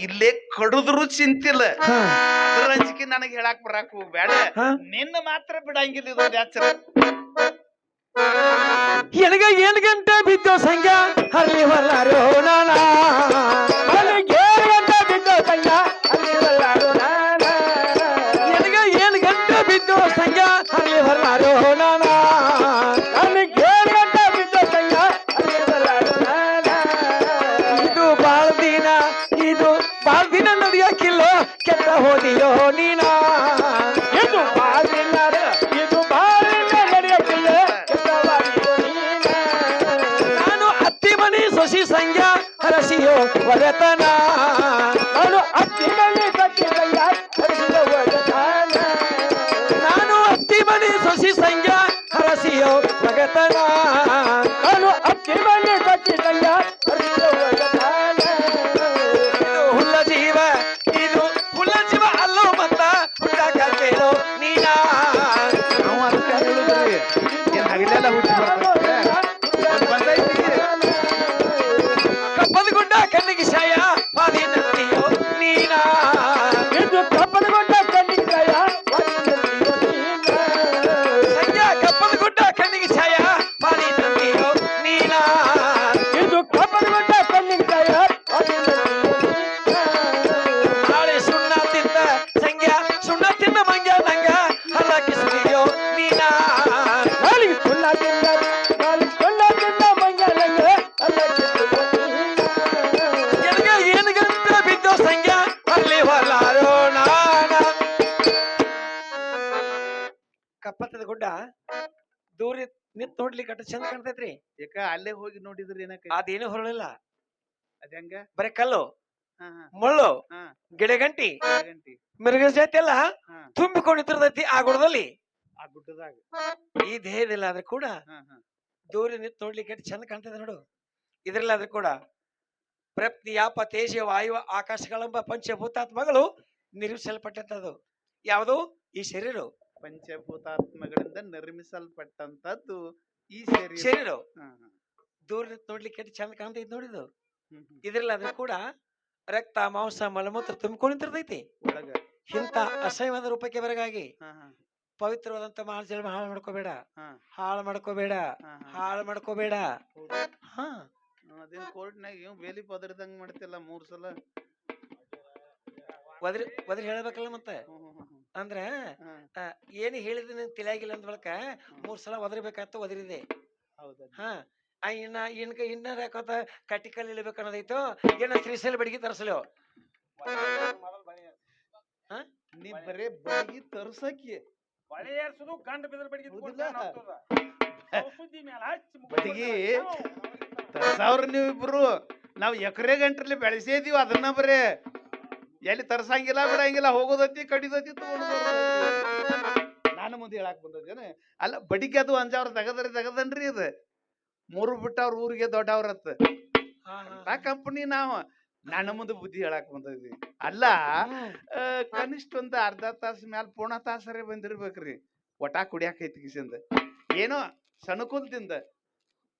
ಇಲ್ಲೇ ಕಡುದ್ರು ಚಿಂತಿಲ್ಲ. ಅದ್ರ ಅಂಜಿಕೆ ನನಗೆ ಹೇಳಕ್ ಬರಾಕ್ ಬೇಡ ಹಾ. ನಿನ್ನ ಮಾತ್ರ ಬಿಡಂಗಿಲ್ಲ ಇದು ಯಾಚರ ಎನಗ ಏನ್ ಗಂಟೆ ಬಿದ್ದೋ ಅಲ್ಲಿ ಹೊಲ ನಾನ ದಿನ ನಡೆಯಕ್ಕಿಲ್ಲ ಕೆಳ ಹೋದಿಯೋ ನೀನ? ಇದು ಬಾಳ ದಿನ ಇದು ಬಾಳ ದಿನ ನಡೆಯಕ್ಕಿಲ್ಲ ನೀನ. ಅತ್ತಿ ಮನಿ ಸೊಸಿ ಸಂಜ್ಞಾ ಹರಸಿಯೋ ವರತನ? ನಾನು ಅತ್ತಿ ಮನಿ ಸೊಸಿ ಸಂಜ್ಞಾ ಹರಸಿಯೋ ನಾನು ಅತ್ತಿ ಮನಿ ಸೊಸಿ ಸಂಜ್ಞಾ ಹರಸಿಯೋ ಭಗತನ ನಾನು ಅತ್ತಿ ಮನಿ ಸೊಸಿ ಸಂಖ್ಯಾ ನಿಂತ್ ಕಟ್ಟ ಚಂದ ಕಾಣ್ತೈತ್ರಿ. ಯಾಕ ಅಲ್ಲೇ ಹೋಗಿ ನೋಡಿದ್ರ ಏನಕ್ಕೆ? ಅದೇನು ಹೊರಳಿಲ್ಲ. ಅದ ಹೆಂಗ? ಬರೇ ಕಲ್ಲು ಹಾ ಹಾ. ಮುಳ್ಳು ಹಾ. ಗಿಡಗಂಟಿ ಗಂಟಿ ಮಿರುಗ ಜಾತಿ ಎಲ್ಲ ಹಾ. ತುಂಬಿಕೊಂಡು ನಿಂತಿರ್ತೈತಿ ಆ ಗುಡದಲ್ಲಿ. ಆ ಗುಡ್ಡದಾಗ. ಈ ದೇಹದಲ್ಲಿ ಆದ್ರೆ ಕೂಡ ಹಾ ಹಾ. ದೂರ ನಿಂತು ನೋಡ್ಲಿಕ್ಕೆ ಎಷ್ಟ್ ಚಂದ ಕಾಣ್ತದೆ ನೋಡು. ಇದ್ರಲ್ಲಿ ಆದ್ರೆ ಕೂಡ ಪ್ರಪ್ತಿ ಯಾಪ ತೇಜ ವಾಯು ಆಕಾಶಗಳೆಂಬ ಪಂಚಭೂತಾತ್ಮಗಳು ನಿರ್ಮಿಸಲ್ಪಟ್ಟಂತದ್ದು ಯಾವುದು? ಈ ಶರೀರ ಪಂಚಭೂತಾತ್ಮಗಳಿಂದ ನಿರ್ಮಿಸಲ್ಪಟ್ಟಂತದ್ದು ಈ ಸೇರಿ ಶರೀರ. ದೂರ ನೋಡ್ಲಿಕ್ಕೆ ಎಷ್ಟು ಚಂದ ಕಾಣ್ತೈತಿ ನೋಡಿದು. ಇದ್ರಲ್ಲಿ ಅದ್ರ ಕೂಡ ರಕ್ತ ಮಾಂಸ ಮಲಮೂತ್ರ ತುಂಬಿಕೊಂಡು ನಿಂತಿರ್ತೈತಿ. ಒಳಗ. ಇಂಥ ಅಸಹ್ಯವಾದ ರೂಪಕ್ಕೆ ಬರಗಾಗಿ ಪವಿತ್ರವಾದಂತ ಮಾನ ಜನ್ಮ ಹಾಳು ಮಾಡ್ಕೋಬೇಡ. ಹಾಳು ಮಾಡ್ಕೋಬೇಡ. ಹಾಳು ಮಾಡ್ಕೋಬೇಡ? ಹಾ. ಅದೇನ್ ಕೋರ್ಟ್ನಾಗ ಇವ್ ಬೇಲಿ ಪದರ್ದಂಗ್ ಮಾಡ್ತಿಲ್ಲ ಮೂರ್ ಸಲ. ಒದ್ರಿ ಒದ್ರಿ ಹೇಳ್ಬೇಕಲ್ಲ ಮತ್ತೆ. ಅಂದ್ರ ಏನ್ ನಂಗೆ ತಿಳಿಯಾಗಿಲ್ಲ ಅಂದ ಬಳಿಕ ಮೂರ್ ಸಲ ಒದರ್ಬೇಕಾಯ್ತು ಒದರಿದೆ. ಹೌದಾ ಹಾ ಆ, ಇನ್ನ ಇನ್ಕ ಇನ್ನಾರ ಯಾಕೋತ ಕಟ್ಟಿಕಲ್ ಇಳ್ಬೇಕು ಅನ್ನೋದೈತು ಏನ ಶ್ರೀಶೈಲ ಬಡಿಗೆ ತರಿಸಲು ನೀ ಬರೇ ಬಡಿಗೆ ತರ್ಸಕಿ. ಹೊಳೆ ಏರ್ಸುದು ಗಂಡ ಬಿದ್ರ ಬಡಿಗೆ ಬಡಿಗಿ. ತರ್ಸಾವ್ರ ನೀವಿಬ್ರು. ನಾವ್ ಎಕರೆ ಗಂಟ್ರಲ್ಲಿ ಬೆಳೆಸಿದೀವಿ ಅದನ್ನ ಬರೇ. ಎಲ್ಲಿ ತರ್ಸಂಗಿಲ್ಲ ಬಿಡಂಗಿಲ್ಲ ಹೋಗೋದತಿ ಕಡಿದತಿ. ನಾನು ಮುಂದೆ ಹೇಳಕ್ ಬಂದದೇನು ಅಲ್ಲ ಬಡಿಗೆ ಅದು ಅಂಜಾವ್ರ ತಗದ್ರಿ ತಗದನ್ರಿ ಇದು. ಮೂರು ಬಿಟ್ಟ ಅವ್ರ ಊರಿಗೆ ದೊಡ್ಡವ್ರತ್ತ ಆ ಕಂಪನಿ ನಾವು. ನನ್ನ ಮುಂದೆ ಬುದ್ಧಿ ಹೇಳಕ್ ಬಂದದ್ವಿ. ಅಲ್ಲ. ಕನಿಷ್ಠ ಒಂದು ಅರ್ಧ ತಾಸು ಮ್ಯಾಲ ಪೂರ್ಣ ತಾಸರೇ ಬಂದಿರ್ಬೇಕ್ರಿ. ಒಟ ಕುಡಿಯಾಕ ಐತಿ ಕಿಸಿಂದ ಏನೋ ಸಣಕುಲ್ದಿಂದ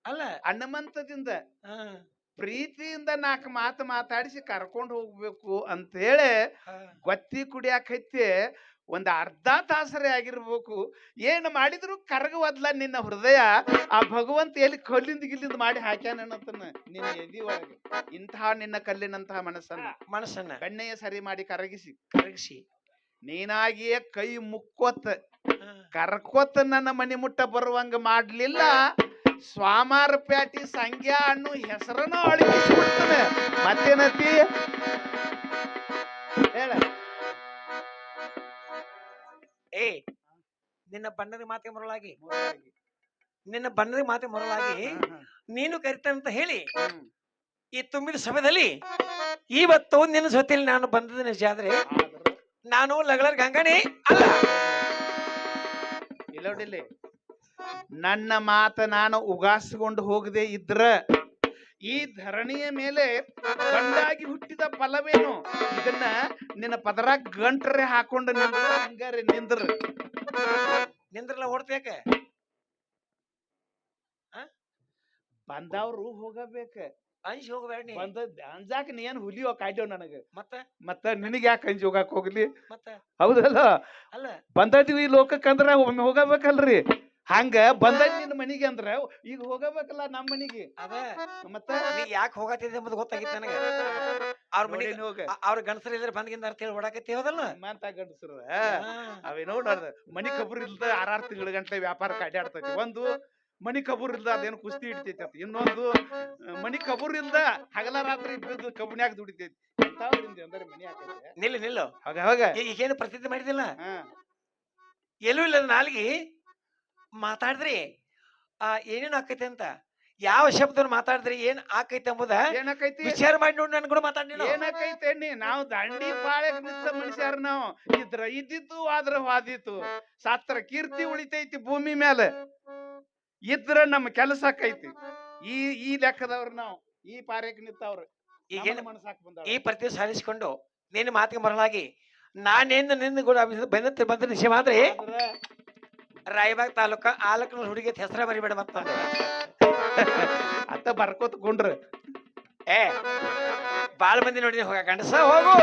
ಅಲ್ಲ. ಅಣ್ಣಮಂತದಿಂದ ಪ್ರೀತಿಯಿಂದ ನಾಲ್ಕು ಮಾತು ಮಾತಾಡಿಸಿ ಕರ್ಕೊಂಡು ಹೋಗ್ಬೇಕು ಅಂತ ಹೇಳಿ. ಗೊತ್ತಿ ಕುಡಿಯಾಕೈತಿ ಒಂದು ಅರ್ಧ ತಾಸರೇ ಆಗಿರ್ಬೇಕು. ಏನು ಮಾಡಿದ್ರು ಕರಗುವದ್ಲ ನಿನ್ನ ಹೃದಯ ಆ ಭಗವಂತ ಎಲ್ಲಿ ಕಲ್ಲಿಂದ ಗಿಲ್ಲಿಂದ ಮಾಡಿ ಹಾಕ್ಯಾನತನ ನಿನ್ನ ಎದಿ ಒಳಗೆ ಇಂತಹ ನಿನ್ನ ಕಲ್ಲಿನಂತಹ ಮನಸ್ಸನ್ನ. ಮನಸ್ಸನ್ನ. ಕಣ್ಣೆಯ ಸರಿ ಮಾಡಿ ಕರಗಿಸಿ. ಕರಗಿಸಿ. ನೀನಾಗಿಯೇ ಕೈ ಮುಕ್ಕೋತ್. ಕರ್ಕೋತ ನನ್ನ ಮನಿ ಮುಟ್ಟ ಬರುವಂಗ ಮಾಡ್ಲಿಲ್ಲ. ಸ್ವಾಮಾರ ಪ್ಯಾಟಿ ಸಂಖ್ಯಾ ಅನ್ನೋ ಹೆಸರನ್ನ ಅಳಿಸಿಬಿಡ್ತಾನೆ ಮತ್ತೇನತಿ ಹೇಳ. ಏ ನಿನ್ನ ಬಣ್ಣದ ಮಾತೆ ಮರಳಾಗಿ. ನಿನ್ನ ಬಣ್ಣದ ಮಾತೆ ಮರಳಾಗಿ ನೀನು ಕರಿತಂತ ಹೇಳಿ ಈ ತುಂಬಿದ ಸಮಯದಲ್ಲಿ ಇವತ್ತು ನಿನ್ನ ಜೊತೆಯಲ್ಲಿ ನಾನು ಬಂದದ ನಿಜ ಆದ್ರೆ ನಾನು ಲಗಳರ್ ಗಂಗಾಣಿ ಅಲ್ಲ. ಇಲ್ಲೋಡಿಲ್ಲಿ ನನ್ನ ಮಾತ ನಾನು ಉಗಾಸಿಕೊಂಡು ಹೋಗದೆ ಇದ್ರ ಈ ಧರಣಿಯ ಮೇಲೆ ಗಂಡಾಗಿ ಹುಟ್ಟಿದ ಫಲವೇನು? ಇದನ್ನ ನಿನ್ನ ಪದರ ಗಂಟ್ರೆ ಹಾಕೊಂಡು ನಿಂದ್ರ ಹಂಗಾರೆ ನಿಂದ್ರ. ನಿಂದ್ರಲ್ಲ ಓಡ್ತೇಕ ಬಂದವ್ರು ಹೋಗಬೇಕ. ಅಂಜಿ ಹೋಗ್ಬೇಡ ನೀ. ಬಂದ ಅಂಜಾಕ ನೀ ಏನ್ ಹುಲಿಯೋ ಕಾಯ್ದೇವ್ ನನಗ? ಮತ್ತ? ಮತ್ತ ನಿನಗೆ ಯಾಕೆ ಅಂಜಿ ಹೋಗಾಕ ಹೋಗ್ಲಿ? ಮತ್ತ? ಹೌದಲ್ಲ? ಅಲ್ಲ. ಬಂದದ್ವಿ ಲೋಕಕ್ಕಂದ್ರ ಒಮ್ಮೆ ಹೋಗಬೇಕಲ್ರಿ. ಹಂಗ ಬಂದ ನಿನ್ನ ಮನಿಗೆ ಅಂದ್ರ ಈಗ ಹೋಗಬೇಕಲ್ಲ ನಮ್ಮ ಮನಿಗೆ. ಅದ. ಮತ್ತ ನೀ ಯಾಕೆ ಹೋಗತ್ತಿದ್ದೆ ಎಂಬುದು ಗೊತ್ತಾಗಿತ್ತು ನನಗೆ. ಅವ್ರ ಮನೆಗೆ ಹೋಗ. ಅವ್ರ ಗಂಡಸರು ಇದ್ರೆ ಬಂದ್ಗಿಂದ ಅಂತ ಹೇಳಿ ಓಡಾಕತ್ತಿ ಹೋದಲ್ಲ ಮಂತ ಗಂಡಸರು. ಅವೇ ನೋಡ ಮನಿ ಕಬೂರ್ ಇಲ್ದ ಆರಾರು ತಿಂಗಳ ಗಂಟೆ ವ್ಯಾಪಾರಕ್ಕೆ ಅಡ್ಡಾಡ್ತೈತಿ ಒಂದು ಮನಿ ಕಬೂರ್ ಇಲ್ದ ಅದೇನು ಕುಸ್ತಿ ಹಿಡಿತೈತಿ ಅಂತ. ಇನ್ನೊಂದು ಮನಿ ಕಬೂರ್ ಇಲ್ದ ಹಗಲ ರಾತ್ರಿ ಬಿದ್ದು ಕಬ್ಬಿನ್ಯಾಗ ದುಡಿತೈತಿ. ನಿಲ್ಲ ಅಂದ್ರೆ ಮನಿ ನಿಲ್ಲು ನಿಲ್ಲು. ಹಾಗ ಹಾಗ. ಈ- ಈಗೇನು ಪ್ರಸಿದ್ಧಿ ಮಾಡಿದಿಲ್ಲ ಎಲ್ಲೂ ಇಲ್ಲ ನಾಲ್ಗಿ? ಮಾತಾಡಿದ್ರಿ? ಆ ಏನೇನು ಆಕೈತೆ ಅಂತ? ಯಾವ ಶಬ್ದನ ಮಾತಾಡಿದ್ರಿ? ಏನ್ ಆಕೈತೆ ಎಂಬುದ ಏನಾಕೈತಿ? ವಿಚಾರ ಮಾಡಿ ನೋಡಿ ನನ್ ಕೂಡ ಮಾತಾಡಿ ಏನಕೈತೆ ನೀ? ನಾವು ದಂಡಿ ಬಾಳೆ ನಿಂತ ಮನುಷ್ಯರ ನಾವು. ಇದ್ರ ಇದ್ದಿತ್ತು ಆದ್ರ ವಾದಿತ್ತು ಸಾತ್ರ ಕೀರ್ತಿ ಉಳಿತೈತಿ ಭೂಮಿ ಮೇಲೆ ಇದ್ರ ನಮ್ಮ ಕೆಲಸ ಆಕೈತಿ. ಈ ಈ ಲೆಕ್ಕದವ್ರು ನಾವು ಈ ಪಾರ್ಯಕ್ ನಿಂತವ್ರು ಈಗೇನು ಮನಸ್ಸಾಕ್ ಬಂದ ಈ ಪ್ರತಿ ಸಾಧಿಸಿಕೊಂಡು ನಿನ್ನ ಮಾತಿಗೆ ಮರಳಾಗಿ ನಾನೇನು ನಿನ್ನ ಕೂಡ ಬಂದ ಬಂದ ವಿಷಯ ಮಾತ್ರ. ರಾಯಬಾಗ್ ತಾಲೂಕ ಆಲಕನ ಹುಡುಗಿ ಹೆಸರ ಬರಿಬೇಡ ಮತ್ತ ಅತ್ತ ಬರ್ಕೋತ ಕುಂಡ್ರ. ಏ ಬಾಳ ಮಂದಿ ನೋಡಿ ಹೋಗ ಗಂಡಸ ಹೋಗು.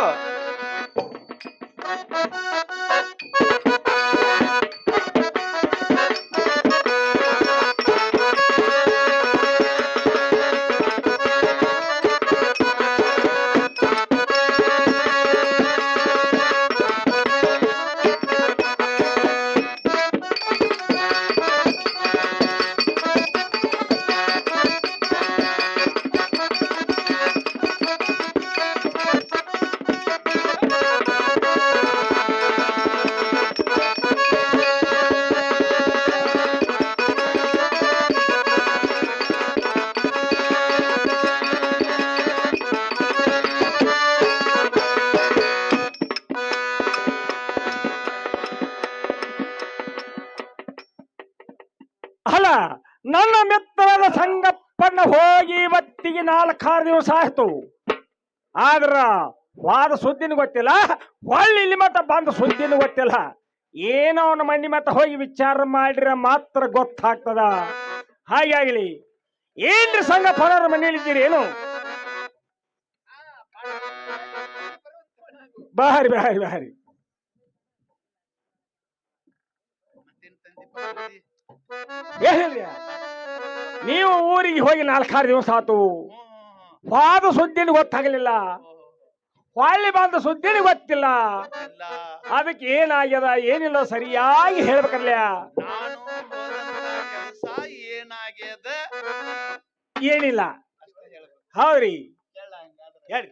ಅಲ್ಲ, ನನ್ನ ಮಿತ್ರನ ಸಂಗಪ್ಪನ ಹೋಗಿ ಇವತ್ತಿಗೆ ನಾಲ್ಕಾರು ದಿವಸ ಆಯ್ತು. ಆದ್ರ ವಾದ ಸುದ್ದಿನ ಗೊತ್ತಿಲ್ಲ ಹೊಳ್ಳಿ ಇಲ್ಲಿ ಮತ್ತ ಬಂದ ಸುದ್ದಿನ ಗೊತ್ತಿಲ್ಲ. ಏನೋ ಅವನ ಮಂಡಿ ಮತ್ತ ಹೋಗಿ ವಿಚಾರ ಮಾಡಿರ ಮಾತ್ರ ಗೊತ್ತಾಗ್ತದ. ಹಾಗಾಗ್ಲಿ, ಏನ್ರಿ ಸಂಗಪ್ಪನವ್ರ ಮನೇಲಿದ್ದೀರಿ ಏನು? ಬಹರಿ ಬಾರಿ ಬಾರಿ. ಏನಿಲ್ಲ ನೀವು ಊರಿಗೆ ಹೋಗಿ ನಾಲ್ಕಾರು ದಿವಸ ಆತು. ವಾದ ಸುದ್ದಿನ ಗೊತ್ತಾಗಲಿಲ್ಲ. ಹೊಳ್ಳಿ ಬಂದ ಸುದ್ದಿನ ಗೊತ್ತಿಲ್ಲ. ಅದಕ್ಕೆ ಏನಾಗ್ಯದ ಏನಿಲ್ಲ ಸರಿಯಾಗಿ ಹೇಳ್ಬೇಕಲ್ಲ ಏನಾಗ್ಯದ? ಏನಿಲ್ಲ. ಹೌದ್ರಿ. ಹೇಳ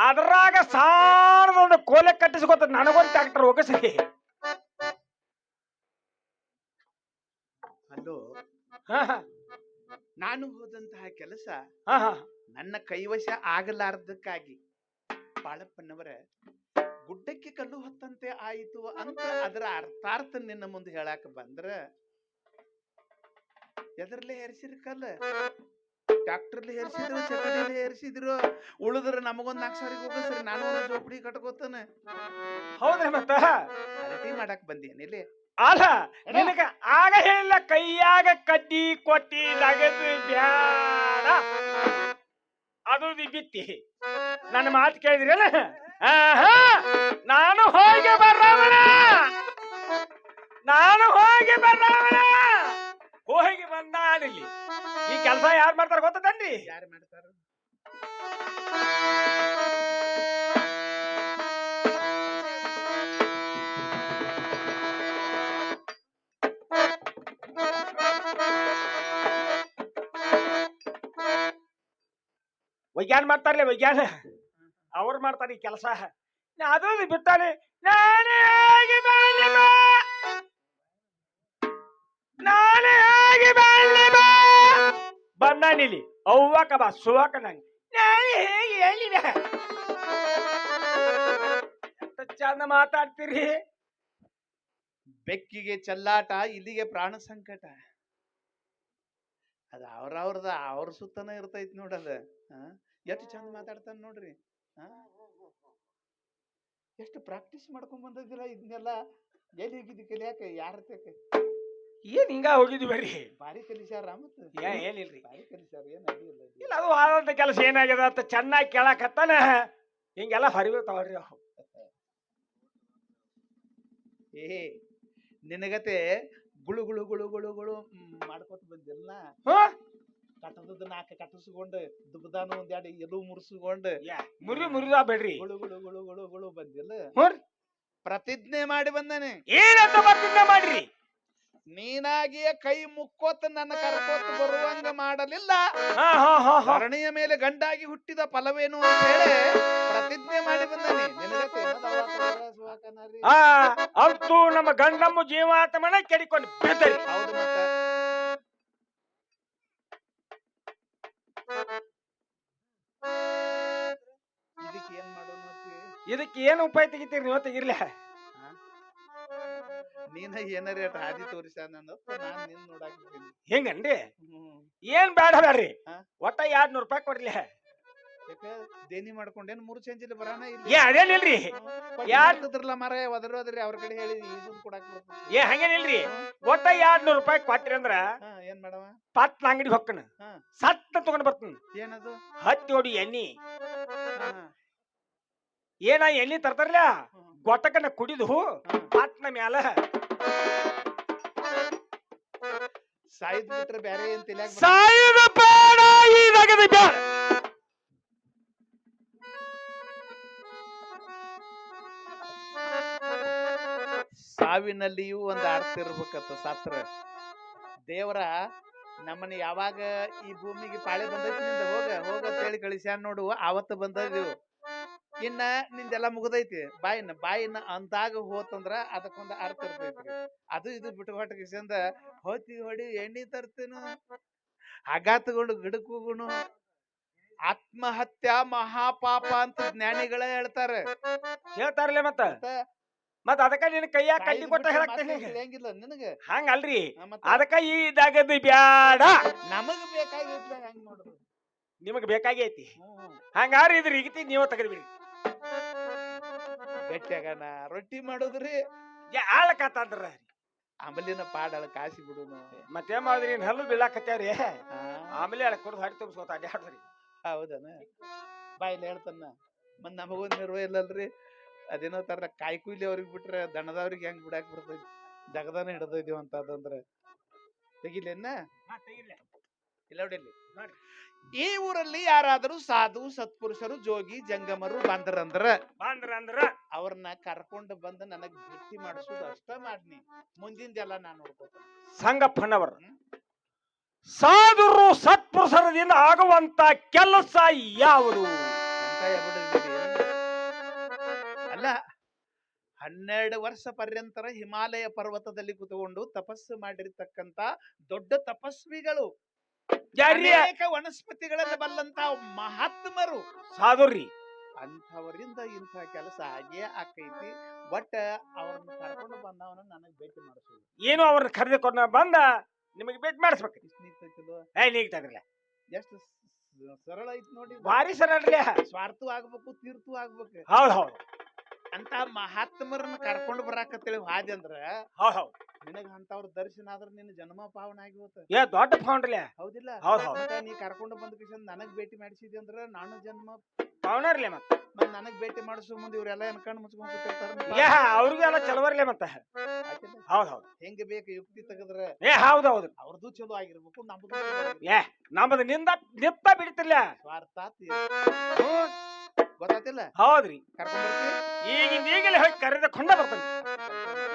ಅದ್ರಾಗ ಸಾರದೊಂದು ಕೋಲೆ ಕಟ್ಟಿಸ್ಕೊತ ನನಗೊಂದು ಟ್ಯಾಕ್ಟರ್ ಹೋಗಸಿ. ಹಲೋ. ನಾನು ಹೋದಂತಹ ಕೆಲಸ. ನನ್ನ ಕೈವಶ ಆಗಲಾರದಕ್ಕಾಗಿ. ಬಾಳಪ್ಪನವರ ಗುಡ್ಡಕ್ಕೆ ಕಲ್ಲು ಹೊತ್ತಂತೆ ಆಯಿತು ಅಂತ ಅದರ ಅರ್ಥಾರ್ಥ ನಿನ್ನ ಮುಂದೆ ಹೇಳಾಕ ಬಂದ್ರ ಎದರ್ಲೆ ಹೆರಿಸಿರ್ ಕಲ್ಲ ಟ್ಯಾಕ್ಟರ್ಲಿ ಹೇರಿಸಿದ್ರು ಚಕಡಿಲಿ ಹೇರಿಸಿದ್ರು ಉಳಿದ್ರ ನಮಗೊಂದ್ ನಾಲ್ಕು ಸಾವಿರ ಹೋಗೋ ಸರಿ ನಾನು ಒಂದು ಜೋಪಡಿ ಕಟ್ಕೋತಾನೆ. ಹೌದ್ರಿ ಮತ್ತ? ಅರಟಿ ಮಾಡಕ್ ಬಂದೇನಿಲ್ಲಿ ಅಲ್ಲ ನಿನಗ ಆಗ ಹೇಳಿಲ್ಲ ಕೈಯಾಗ ಕಡ್ಡಿ ಕೊಟ್ಟಿ ನಗದು ಬ್ಯಾಡ. ಅದು ಬಿತ್ತಿ. ನನ್ನ ಮಾತು ಕೇಳಿದ್ರಲ್ಲ ಆಹಾ ನಾನು ಹೋಗಿ ಬರ್ರಾವಣ ನಾನು ಹೋಗಿ ಬರವಣ ಹೋಗಿ ಬಂದಾನಿಲ್ಲಿ ಈ ಕೆಲಸ ಯಾರು ಮಾಡ್ತಾರ ಗೊತ್ತದನ್ರಿ? ಯಾರು ಮಾಡ್ತಾರ? ವಿಜ್ಞಾನ ಮಾಡ್ತಾರಲ್ಲ ವಿಜ್ಞಾನ. ಅವ್ರು ಮಾಡ್ತಾರೆ ಈ ಕೆಲಸ. ಅದು ಬಿಟ್ಟಾನೆ. ನಾನೇ ಆಗಿ ಬಂದಾನಿಲ್ಲಿ ಅವ್ವಕ ಬಾ ಸುವಾಕ ನಂಗೆ. ನಾನೇ ಹೇಗೆ ಹೇಳಿದೆ ಚಂದ ಮಾತಾಡ್ತೀರಿ? ಬೆಕ್ಕಿಗೆ ಚೆಲ್ಲಾಟ ಇಲ್ಲಿಗೆ ಪ್ರಾಣ ಸಂಕಟ. ಅದ ಅವ್ರವ್ರದ, ಅವ್ರ ಸುತ್ತನ ಇರ್ತೈತಿ ನೋಡದ ಎಷ್ಟು ಚಂದ ಮಾತಾಡ್ತಾನ ನೋಡ್ರಿ? ಎಷ್ಟು ಪ್ರಾಕ್ಟೀಸ್ ಮಾಡ್ಕೊಂಡ್ ಬಂದಿದ್ದೀರಾ ಇದನ್ನೆಲ್ಲ? ಎಲ್ಲಿ ಹೋಗಿದ್ದಿ ಕಲಿಯಾಕ? ಯಾರ ಏನ್ ಹಿಂಗ ಹೋಗಿದ್ವಿ ಬರ್ರಿ ಬಾರಿ ಕಲಿಸ್ಯಾರ ಮತ್ತ? ಏ ಏನಿಲ್ರಿ. ಕಲಿಸ್ಯಾರ ಏನ್ ಅಡ್ಡಿಲ್ಲ. ಇಲ್ಲ ಅದು ಆದಂತ ಕೆಲಸ ಏನಾಗ್ಯದ ಅಂತ ಚೆನ್ನಾಗಿ ಕೇಳಕತ್ತಾನ. ಹಿಂಗೆಲ್ಲ ಹರಿಬಿರ್ತಾವ್ರಿ ಅವು. ಏ ನಿನಗತೆ ಗುಳು ಗುಳು ಗುಳು ಗುಳು ಗುಳು ಮಾಡ್ಕೊತ ಬಂದಿಲ್ಲ ಹ್ಮ್? ಕಟ್ಟದದ ನಾಲ್ಕು ಕಟ್ಟಿಸ್ಕೊಂಡು ದುಬ್ದಾನ ಒಂದೆರಡು ಎಲು ಮುರ್ಸ್ಕೊಂಡು. ಮುರಿ ಮುರಿದ ಬೇಡ್ರಿ. ಗುಳು ಗುಳು ಗುಳು ಗುಳು ಗುಳು ಬಂದಿಲ್ಲ. ಪ್ರತಿಜ್ಞೆ ಮಾಡಿ ಬಂದಾನೆ. ಏನಂತ ಪ್ರತಿಜ್ಞೆ ಮಾಡ್ರಿ? ನೀನಾಗಿಯೇ ಕೈ ಮುಕ್ಕೋತ ನನ್ನ ಕರ್ಕೋತ ಬರುವಂಗ ಮಾಡಲಿಲ್ಲ. ಹಾ ಹಾ ಹಾ ಹಾ. ಧರಣಿಯ ಮೇಲೆ ಗಂಡಾಗಿ ಹುಟ್ಟಿದ ಫಲವೇನು ಅಂತ ಹೇಳಿ ಪ್ರತಿಜ್ಞೆ ಮಾಡಿ ಬಂದಾನೆ. ಸುವಾಕನಾರಿ? ಅಂತೂ ನಮ್ಮ ಗಂಡಮ್ಮ ಜೀವಾತ್ಮನ ಕೆಡಿಕೊಂಡು ಹೌದು ಮತ್ತ ಇದಕ್ಕೆ ಏನ್ ಮಾಡೋಣ ಇದಕ್ಕೆ ಏನು ಉಪಾಯ ತೆಗಿತೀರಿ? ನೀವು ತೆಗಿರ್ಲಿ ನೀನ ಏನಾರ ಹಾದಿ ತೋರಿಸ್ಯಾನ ನಾನು ನಿನ್ ನೋಡಾಕ್ ಬಂದೀನಿ. ಹೆಂಗನ್ರಿ ಹ್ಮ್. ಏನ್ ಬೇಡ ಬೇಡ್ರಿ ಹಾ? ಒಟ್ಟ ಎರಡ್ ನೂರ್ ರೂಪಾಯಿ ಕೊಡ್ಲಿ. ಯಾಕ? ದೇನಿ ಮಾಡ್ಕೊಂಡೇನ್ ಮೂರು ಚೇಂಜಿಲ್ ಬರಾನ ಏ ಅದೇನಿಲ್ರಿ ಯಾರ್- ಯಾರ್ದ್ರಲ್ಲ ಮರ ಒದ್ರ ಅದ್ರಿ ಅವ್ರ ಕಡೆ ಹೇಳಿ ಈಜನ್ ಕೊಡಾಕ್. ಏ ಹಂಗೇನಿಲ್ರಿ ಒಟ್ಟ ಎರಡ್ ನೂರ್ ರೂಪಾಯಿ ಕೊಟ್ರಿ ಅಂದ್ರ ಹಾ ಏನ್ ಮಾಡವ? ಪಟ್ನ ಅಂಗಡಿ ಹೊಕ್ಕನ ಹಾ. ಸತ್ತ ತಗೊಂಡ್ ಬರ್ತೀನಿ. ಏನದು? ಹತ್ತಿ ಹೊಡಿ ಎಣ್ಣಿ. ಹಾ, ಏನ ಎಣ್ಣಿ ತರ್ತಾರಲ್ಲ. ಗೊಟ್ಟಕನ ಕುಡಿದು ಹಾ. ಪಟ್ನ ಮ್ಯಾಲ ಸಾಯ್ದ್ ಬಿಟ್ರೆ ಬ್ಯಾರೆ ಏನ್ ತಿಳಿಯಾಕ ಸಾಯುದ ಬೇಡ ಈದಾಗದ ಬೇಡ ಸಾವಿನಲ್ಲಿಯೂ ಒಂದು ಅರ್ಥ ಇರ್ಬೇಕತ್ತ ಸಾತ್ರ. ದೇವರ ನಮ್ಮನ್ನ ಯಾವಾಗ ಈ ಭೂಮಿಗೆ ಪಾಳೆ ಬಂದ ಹೋಗ ಹೋಗ ಅಂತ ಹೇಳಿ ಕಳಿಸ್ಯಾನ ನೋಡು ಆವತ್ತು ಬಂದದೀವು ಇನ್ನ ನಿಂದೆಲ್ಲ ಮುಗ್ದೈತಿ. ಬಾಯಿನ ಬಾಯಿನ ಅಂದಾಗ ಹೋತಂದ್ರ ಅದಕ್ಕೊಂದು ಅರ್ಥ ಇರ್ತೈತ್ರಿ. ಅದು ಇದು ಬಿಟ್ಟು ಹೊಟ್ಟಕಿಸಿಂದ ಹೋತಿ ಹೊಡಿ ಎಣ್ಣಿ ತರ್ತೇನು ಹಗ್ಗ ತಗೊಂಡು ಆತ್ಮಹತ್ಯಾ ಮಹಾಪಾಪ ಅಂತ ಜ್ಞಾನಿಗಳೇ ಹೇಳ್ತಾರೆ. ಹೇಳ್ತಾರಲ್ಲ ಮತ್ತ? ಮತ್ತ ಮತ್ತ ಅದಕ್ಕ ನಿನ್ ಕೈಯ ಸಾಯ್ದ್ ಕೊಟ್ಟ ಹೇಳಕ್ತೇನೆ ಹಂಗ ಅಲ್ರಿ ನಿನಗ? ಹಂಗಲ್ರಿ. ಅದಕ್ಕ ಈದಾಗದ ಬ್ಯಾಡ. ನಮಗ್ ಬೇಕಾಗಿ ಹೆಂಗ್ ನೋಡ್ರಿ ನಿಮಗ್ ಬೇಕಾಗೈತಿ. ಹ್ಮ್. ಹಂಗಾರ ಇದ್ರ ಈಗ ನೀವ ತೆಗೆದ್ಬಿಡಿ. ಗಟ್ಟಿಯಾಗಣ ರೊಟ್ಟಿ ಮಾಡೋದ್ರಿ ಆಳಕತ್ತಂದ್ರ ಆಂಬಲಿನ ಪಾಡಳ ಕಾಸಿ ಬಿಡುನು ಮತ್ತೆ ಮಾಡಿದ್ರಿ ಹಲ್ಲು ಬೀಳಾಕತ್ಯಾವ್ರಿ ಆಮೇಲೆ ಅಳಕ್ ಕುಡ್ದು ಹಡಿ ತುಂಬಿಸ್ಕೋತ ಅಡ್ಯಾಡ್ರಿ ಹೌದನ? ಬಾಯಿಲ್ ಹೇಳ್ತಾನ ಮತ್ ನಮಗೊಂದ್ ನಿರ್ವ ಇಲ್ಲಲ್ರಿ. ಅದೇನೋ ತರ ಕಾಯಿ ಕುಯ್ಲಿ ಅವ್ರಿಗೆ ಬಿಟ್ರೆ ದಣದವ್ರಿಗೆ ಹೆಂಗ್ ಬಿಡಾಕ್ ಬರ್ತೈತಿ? ಜಗದಾನ ಹಿಡ್ದಿದೀವಿ ಅಂತ ಅದಂದ್ರೆ. ತೆಗಿಲೇನ? ಇಲ್ಲ ನೋಡಿಲ್ಲಿ ನೋಡ್ರಿ. ಈ ಊರಲ್ಲಿ ಯಾರಾದರೂ ಸಾಧು ಸತ್ಪುರುಷರು ಜೋಗಿ ಜಂಗಮರು ಬಂದ್ರಂದ್ರ ಬಂದ್ರಂದ್ರ ಅವ್ರನ್ನ ಕರ್ಕೊಂಡು ಬಂದು ನನಗ್ ಭೇಟಿ ಮಾಡಿಸೋದು ಅಷ್ಟೇ ಮಾಡ್ನಿ ಮುಂದಿಂದೆಲ್ಲ ನಾನು ನೋಡ್ಕೋತೀನಿ. ಸಂಗಪ್ಪನವರು ಸಾಧುರು ಸತ್ಪುರುಷರದಿಂದ ಆಗುವಂತ ಕೆಲಸ ಯಾವುದು? ಅಂತ ಅಲ್ಲ ಹನ್ನೆರಡು ವರ್ಷ ಪರ್ಯಂತರ ಹಿಮಾಲಯ ಪರ್ವತದಲ್ಲಿ ಕುತ್ಕೊಂಡು ತಪಸ್ಸು ಮಾಡಿರ್ತಕ್ಕಂತ ದೊಡ್ಡ ತಪಸ್ವಿಗಳು. ಅನೇಕ ವನಸ್ಪತಿಗಳಲ್ಲಿ ಬಲ್ಲಂತ ಮಹಾತ್ಮರು. ಸಾಧುರಿ. ಅಂಥವರಿಂದ ಇಂಥ ಕೆಲಸ ಆಗೇ ಆಕೈತಿ. ಬಟ್ ಅವ್ರನ್ನ ಕರ್ಕೊಂಡು ಬಂದವನ ನನಗೆ ಭೇಟಿ ಮಾಡಿಸೋದು ಏನು ಅವ್ರನ್ನ ಕರೆದುಕೊಂಡು ಬಂದ ನಿಮಗೆ ಭೇಟಿ ಮಾಡಿಸ್ಬೇಕು. ಇಷ್ಟು ನಿಂತೈತಿಲ್ವ ಏ ನೀಗ್ತದ್ರಲ್ಲ ಎಷ್ಟು ಸರಳ ಐತಿ ನೋಡಿ. ಭಾರಿ ಸರಳ ಸ್ವಾರ್ಥ ಆಗ್ಬೇಕು ತೀರ್ಥ ಆಗ್ಬೇಕು. ಹೌದ್ ಹೌದು. ಅಂತ ಮಹಾತ್ಮರನ್ನ ಕರ್ಕೊಂಡು ಬರಾಕತ್ತೇಳಿ ಹಾದಿ ಅಂದ್ರ ಹೌದು ಹೌದು. ನಿನಗ ಅಂತವ್ರ ದರ್ಶನ ಆದ್ರೆ ನಿನ್ನ ಜನ್ಮ ಪಾವನ ಆಗಿ ಹೋತ. ಏ ದೊಡ್ಡ ಫೌಂಡ್ರಲ್ಲ ಹೌದಿಲ್ಲ. ಹೌದ್ ಹೌದು. ಮತ್ತ ನೀ ಕರ್ಕೊಂಡು ಬಂದ ಕಿಶನ್ ನನಗ್ ಭೇಟಿ ಮಾಡಿಸಿದಿ ಅಂದ್ರ ನಾನು ಜನ್ಮ ಪೌಣರ್ಲೆ ಮತ್ತ. ಮತ್ ನನಗ್ ಭೇಟಿ ಮಾಡಿಸೋ ಮುಂದೆ ಇವ್ರೆಲ್ಲ ಏನ್ ಕಣ್ಣು ಮುಚ್ಕೊಂಡ್ ಕೂತಿರ್ತಾರ ಏ ಅವ್ರಿಗೂ ಎಲ್ಲ ಚಲವರ್ಲೆ ಮತ್ತ. ಹೌದ್ ಹೌದು. ಹೆಂಗ ಬೇಕು ಯುಕ್ತಿ ತೆಗದ್ರ ಏ ಹೌದ್ ಹೌದು. ಅವ್ರದ್ದು ಚಲೋ ಆಗಿರ್ಬೇಕು ನಮ್ದು ಏ ನಮ್ಮದು ನಿಂದ ನಿಪ್ಪ ಬಿಡ್ತಿರ್ಲ? ಸ್ವಾರ್ಥ ಗೊತ್ತಾತಿಲ್ಲ ಹೌದ್ರಿ. ಕರ್ಕೊಂಡ್ ಬರ್ತಿ ಈಗಿಂದ ಈಗಲೇ ಹೋಗಿ ಕರೆದುಕೊಂಡ ಬರ್ತಾನೆ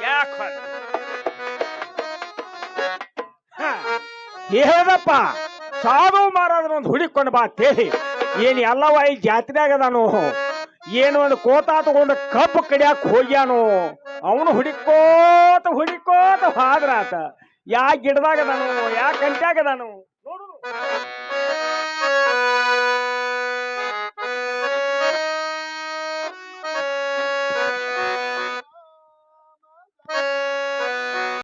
ಯಾಕ ಹೇಳದಪ್ಪ, ಸಾಧು ಮಾರಾದ್ರ ಒಂದು ಹುಡಿಕೊಂಡು ಬಾ ಅಂತೇಳಿ ಏನು ಎಲ್ಲವ ಈ ಜಾತ್ರೆಯಾಗ ನಾನು? ಏನು ಒಂದು ಕೋತಾ ತಗೊಂಡು ಕಪ್ಪು ಕಡಿಯಾಕ ಹೋಗ್ಯಾನು? ಅವನು ಹುಡಿಕೋತ ಹುಡಿಕೋತ ಹಾದ್ರಾತ. ಯಾ ಗಿಡದಾಗ ನಾನು, ಯಾ ಕಂಟ್ಯಾಗ ನಾನು? ನೋಡು